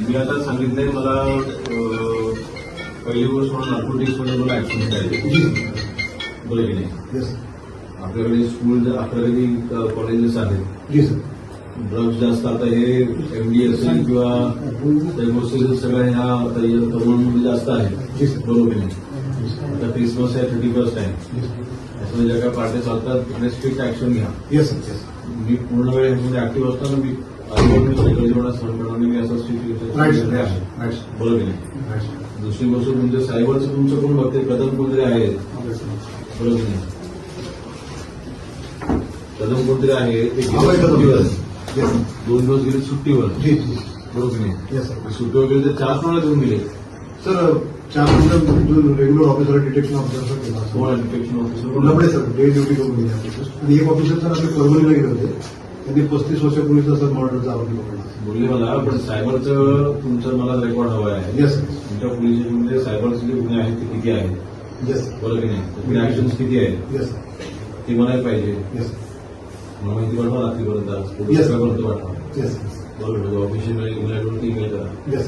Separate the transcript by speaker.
Speaker 1: मी आता सांगितलंय मला पहिली गोष्ट म्हणून नागपूरमध्ये मला ऍक्सिडेंट
Speaker 2: झाली
Speaker 1: बरोबर की नाही? आपल्याकडे स्कूल आपल्याकडे कॉलेजेस आहेत ड्रग्ज जास्त आता हे एमडी असेल किंवा सगळ्या ह्या तरुण जास्त
Speaker 2: आहेत
Speaker 1: बरोबर की नाही? आता क्रिसमस आहे थर्टी फर्स्ट आहे त्याच्यामध्ये ज्या काही पार्ट्या चालतात स्ट्रिक्ट ऍक्शन घ्या
Speaker 2: येस सर येस
Speaker 1: मी पूर्ण वेळ ह्याच्यामध्ये ऍक्टिव्ह असताना मी अजिबात मी सायकल सहन करणार नाही मी असं स्ट्रिक्ट
Speaker 2: राईट सर
Speaker 1: आहे
Speaker 2: राईट
Speaker 1: बरोबर की नाही।
Speaker 2: राईट
Speaker 1: दुसरी गोष्ट तुमच्या सायबरचं तुमचं कोण बघते कदम कोणतरी आहे बरोबर की नाही। कदम कोणतरी आहे ते गेले सुट्टीवर
Speaker 2: येस
Speaker 1: दोन दिवस गेले सुट्टीवर
Speaker 2: जी जी
Speaker 1: बरोबर की नाही।
Speaker 2: येस सर
Speaker 1: सुट्टीवर गेले तर चार कोणाला देऊन गेले
Speaker 2: सर चार regular officer detection officer
Speaker 1: infection officer
Speaker 2: sir day duty करून गेले ऑफिसर आणि एक ऑफिसर सर आपले परभणीला गेले होते. त्यांनी पस्तीस वर्षापूर्वीचा सर मर्डरचा आरोपी
Speaker 1: बोलले मला पण सायबरचं तुमचं मला रेकॉर्ड हवं आहे.
Speaker 2: येस
Speaker 1: तुमच्या पोलीस स्टेशनमध्ये सायबरचे जे गुन्हे आहेत ते किती आहेत?
Speaker 2: येस
Speaker 1: बरोबर की नाही? त्याचे ऍक्शन्स किती आहेत?
Speaker 2: येस
Speaker 1: ते म्हणायला पाहिजे.
Speaker 2: येस
Speaker 1: मला माहिती पाठवा रात्रीपर्यंत. पर्यंत पाठवा
Speaker 2: येस
Speaker 1: बरोबर ऑफिशियल ईमेल ईमेल करा.
Speaker 2: येस